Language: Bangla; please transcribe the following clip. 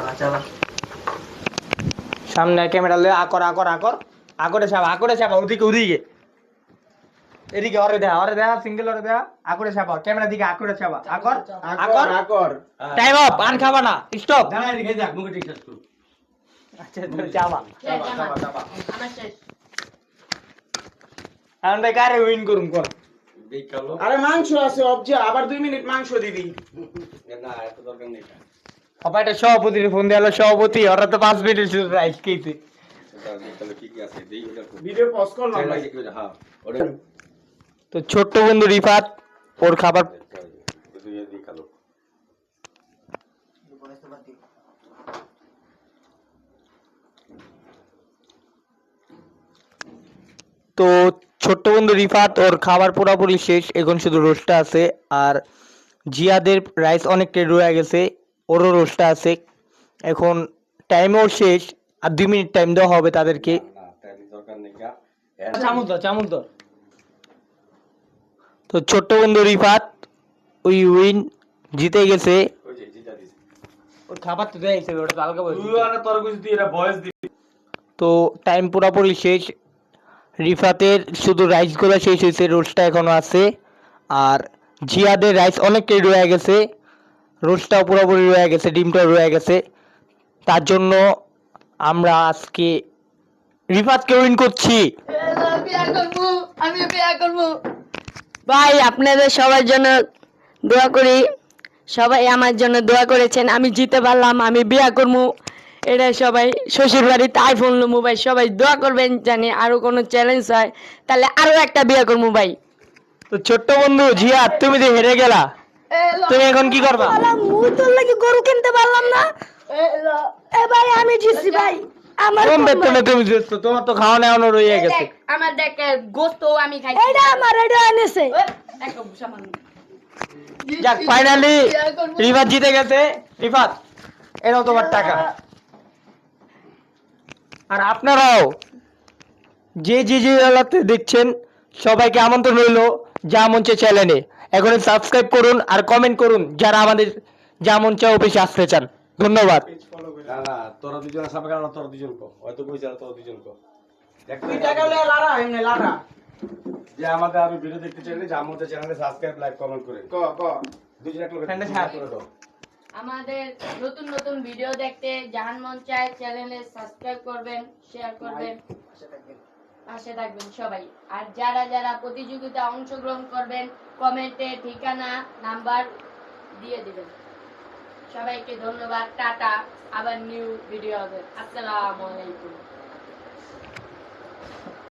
চালা চালা। সামনে ক্যামেরা লয়ে আকর আকর আকর। আকরে ছাপা আকরে ছাপা ওদিকে ওদিকে। এদিকে অরে দেখা অরে দেখা সিঙ্গেল অরে দেখা আকরে ছাপা ক্যামেরা দিকে আকরে ছাপা আকর আকর। আকর টাইম আপ পান খাবা না স্টপ দাঁড়া এদিকে যাক মুখে ঠিক আছে আচ্ছা ধরে চাপা। শেষ আমার আমার শেষ। ভাই কারে উইন করুম দেখাল। আরে মাংস আছে অবজে আবার দুই মিনিট মাংস দিবি। না এত দরকার নেই। অপাইটা সভাপতির ফোন দেওয়ালো সভাপতি ওরা তো পাঁচ মিনিট শুধু রাইস খেয়েছে। হ্যাঁ তো ছোট্ট বন্ধু রিফাত ওর খাবার তো ছোট্ট বন্ধু রিফাত ওর খাবার পুরোপুরি শেষ এখন শুধু রোস্টটা আছে আর জিয়াদের রাইস অনেকটাই রয়ে গেছে। ওরও রোস্টটা আছে। এখন টাইমও শেষ আর দুই মিনিট টাইম দেওয়া হবে তাদেরকে। চামচ চামচ তো ছোট্ট বন্ধু রিফাত ওই উইন জিতে গেছে। ওর খাবার তো দেয় ওটা তো হালকা বয়স তুই আর তোর কিছু তুই এটা ভয়েস দি তো টাইম পুরোপুরি শেষ। রিফাতের শুধু রাইস রাইসগুলো শেষ হয়েছে রোস্টটা এখনও আছে। আর জিয়াদের রাইস অনেকটাই রয়ে গেছে। রোস্টটাও পুরোপুরি রয়ে গেছে ডিমটাও রয়ে গেছে। তার জন্য আমরা আজকে রিফাতকে উইন করছি। আমি বিয়া করব ভাই আপনাদের সবার জন্য দোয়া করি। সবাই আমার জন্য দোয়া করেছেন আমি জিতে পারলাম আমি বিয়া করব। এটা সবাই শ্বশুর বাড়িতে আইফোন ভাই সবাই দোয়া করবেন জানি আরও কোনো চ্যালেঞ্জ হয়। তাহলে আরও একটা বিয়া করব ভাই। তো ছোট্ট বন্ধু জিয়া তুমি তো হেরে গেলা। তুমি এখন কি করবা? তোর লাগে গরু কিনতে পারলাম না। এ ভাই আমি জিতছি ভাই। আমার কোন বেতনে তুমি জিতছো? তোমার তো খাওয়া নেওয়ানো রয়ে গেছে। আমার দেখ গোস্ত আমি খাই। এটা আমার এটা এনেছে। যাক ফাইনালি রিফাত জিতে গেছে। রিফাত তোমার টাকা। আর আপনারাও যে যে যে এলাকাতে দেখছেন সবাইকে আমন্ত্রণ রইল যা মঞ্চে চ্যানেলে এখন সাবস্ক্রাইব করুন আর কমেন্ট করুন যারা আমাদের যা মঞ্চে অফিসে আসতে চান। ধন্যবাদ। না না তোরা দুজন সাবে কারণ তোরা দুজন কো। হয়তো কইছে তোরা দুজন কো। তুই টাকা লয়ে লারা এমনি লারা। যে আমাদের আরও ভিডিও দেখতে চাইলে যে আমাদের চ্যানেলে সাবস্ক্রাইব লাইক কমেন্ট করে ক ক। দুজন এক লোক ফ্রেন্ডে ছাড়। করে দাও। আমাদের নতুন নতুন ভিডিও দেখতে জাহান মন চায় চ্যানেলে সাবস্ক্রাইব করবেন শেয়ার করবেন। পাশে থাকবেন সবাই। আর যারা যারা প্রতিযোগিতা অংশগ্রহণ করবেন, কমেন্টে ঠিকানা, নাম্বার দিয়ে দিবেন। সবাইকে ধন্যবাদ, টাটা, আবার নিউ ভিডিও হবে। আসসালামু আলাইকুম।